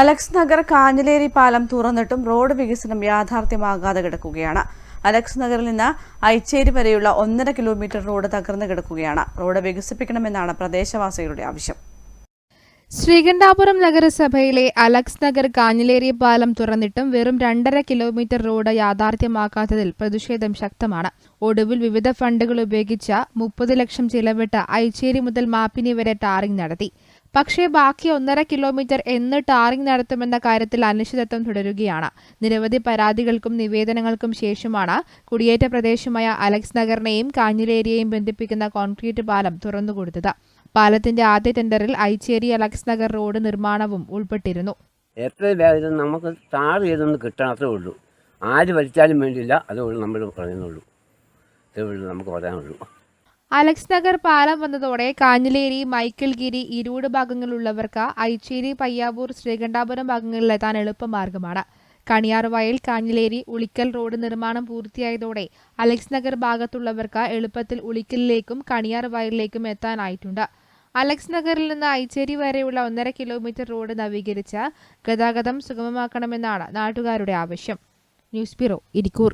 Alex Nagar Kanhileri പാലം തുറന്നിട്ടും road വികസനം യാഥാർത്ഥ്യമാകാതെ കിടക്കുകയാണ്. അലക്സ് നഗറിൽ നിന്ന് ഐച്ചേരി വരെയുള്ള ഒന്നര കിലോമീറ്റർ റോഡ് തകർന്നു കിടക്കുകയാണ്. റോഡ് വികസിപ്പിക്കണമെന്നാണ് പ്രദേശവാസികളുടെ ആവശ്യം. ശ്രീകണ്ഠാപുരം നഗരസഭയിലെ അലക്സ് നഗർ കാഞ്ഞിലേരി പാലം തുറന്നിട്ടും വെറും രണ്ടര കിലോമീറ്റർ റോഡ് യാഥാർത്ഥ്യമാക്കാത്തതിൽ പ്രതിഷേധം ശക്തമാണ്. ഒടുവിൽ വിവിധ ഫണ്ടുകൾ ഉപയോഗിച്ച മുപ്പത് ലക്ഷം ചിലവിട്ട് ഐച്ചേരി മുതൽ മാപ്പിനി വരെ ടാറിംഗ് നടത്തി. പക്ഷേ ബാക്കി ഒന്നര കിലോമീറ്റർ എന്ന് ടാറിംഗ് നടത്തുമെന്ന കാര്യത്തിൽ അനിശ്ചിതത്വം തുടരുകയാണ്. നിരവധി പരാതികൾക്കും നിവേദനങ്ങൾക്കും ശേഷമാണ് കുടിയേറ്റ പ്രദേശമായ അലക്സ് നഗറിനെയും കാഞ്ഞിലേരിയെയും ബന്ധിപ്പിക്കുന്ന കോൺക്രീറ്റ് പാലം തുറന്നുകൊടുത്തത്. പാലത്തിന്റെ ആദ്യ ടെൻഡറിൽ ഐച്ചേരി അലക്സ് നഗർ റോഡ് നിർമ്മാണവും ഉൾപ്പെട്ടിരുന്നു. എത്രയും വേഗം നമുക്ക് ടാർ ചെയ്തൊന്ന് കിട്ടണത്രേ ഉള്ളൂ. ആര് വലിച്ചാലും വേണ്ടിയില്ല അതേ ഉള്ളൂ നമ്മൾ പറയുന്നുള്ളൂ. ഉള്ളൂ നമുക്ക് പറയാനുള്ളൂ. അലക്സ് നഗർ പാലം വന്നതോടെ കാഞ്ഞിലേരി മൈക്കിൾഗിരി ഇരുവൂട് ഭാഗങ്ങളിലുള്ളവർക്ക് ഐച്ചേരി പയ്യാവൂർ ശ്രീകണ്ഠാപുരം ഭാഗങ്ങളിലെത്താൻ എളുപ്പമാർഗമാണ്. കണിയാർവയൽ കാഞ്ഞിലേരി ഉളിക്കൽ റോഡ് നിർമ്മാണം പൂർത്തിയായതോടെ അലക്സ് നഗർ ഭാഗത്തുള്ളവർക്ക് എളുപ്പത്തിൽ ഉളിക്കലിലേക്കും കണിയാർ വയലിലേക്കും എത്താനായിട്ടുണ്ട്. അലക്സ് നഗറിൽ നിന്ന് ഐച്ചേരി വരെയുള്ള ഒന്നര കിലോമീറ്റർ റോഡ് നവീകരിച്ച് ഗതാഗതം സുഗമമാക്കണമെന്നാണ് നാട്ടുകാരുടെ ആവശ്യം. News bureau Irikkur.